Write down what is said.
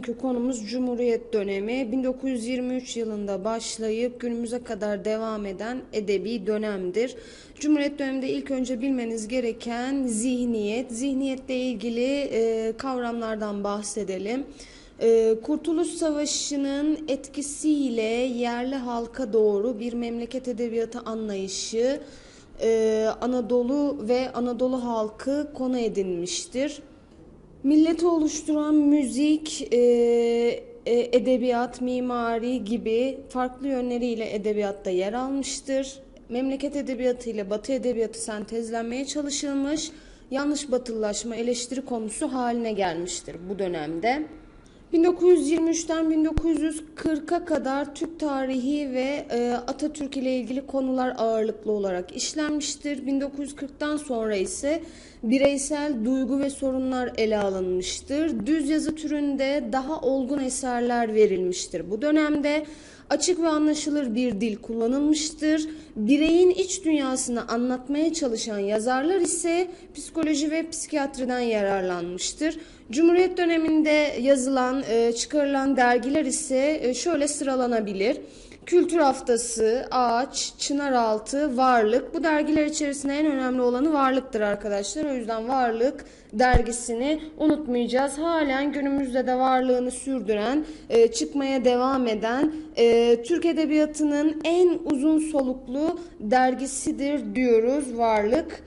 bugünkü konumuz Cumhuriyet dönemi. 1923 yılında başlayıp günümüze kadar devam eden edebi dönemdir. Cumhuriyet döneminde ilk önce bilmeniz gereken zihniyet. Zihniyetle ilgili e, kavramlardan bahsedelim. E, Kurtuluş Savaşı'nın etkisiyle yerli halka doğru bir memleket edebiyatı anlayışı e, Anadolu ve Anadolu halkı konu edinmiştir. Milleti oluşturan müzik, e, e, edebiyat, mimari gibi farklı yönleriyle edebiyatta yer almıştır. Memleket edebiyatı ile Batı edebiyatı sentezlenmeye çalışılmış, yanlış batılılaşma eleştiri konusu haline gelmiştir bu dönemde. 1923'ten 1940'a kadar Türk tarihi ve e, Atatürk ile ilgili konular ağırlıklı olarak işlenmiştir. 1940'tan sonra ise bireysel duygu ve sorunlar ele alınmıştır. Düz yazı türünde daha olgun eserler verilmiştir. Bu dönemde açık ve anlaşılır bir dil kullanılmıştır. Bireyin iç dünyasını anlatmaya çalışan yazarlar ise psikoloji ve psikiyatriden yararlanmıştır. Cumhuriyet döneminde yazılan, e, çıkarılan dergiler ise e, şöyle sıralanabilir. Kültür Haftası, Ağaç, Çınaraltı, Varlık. Bu dergiler içerisinde en önemli olanı Varlık'tır arkadaşlar. O yüzden Varlık dergisini unutmayacağız. Halen günümüzde de varlığını sürdüren, e, çıkmaya devam eden e, Türk Edebiyatı'nın en uzun soluklu dergisidir diyoruz Varlık.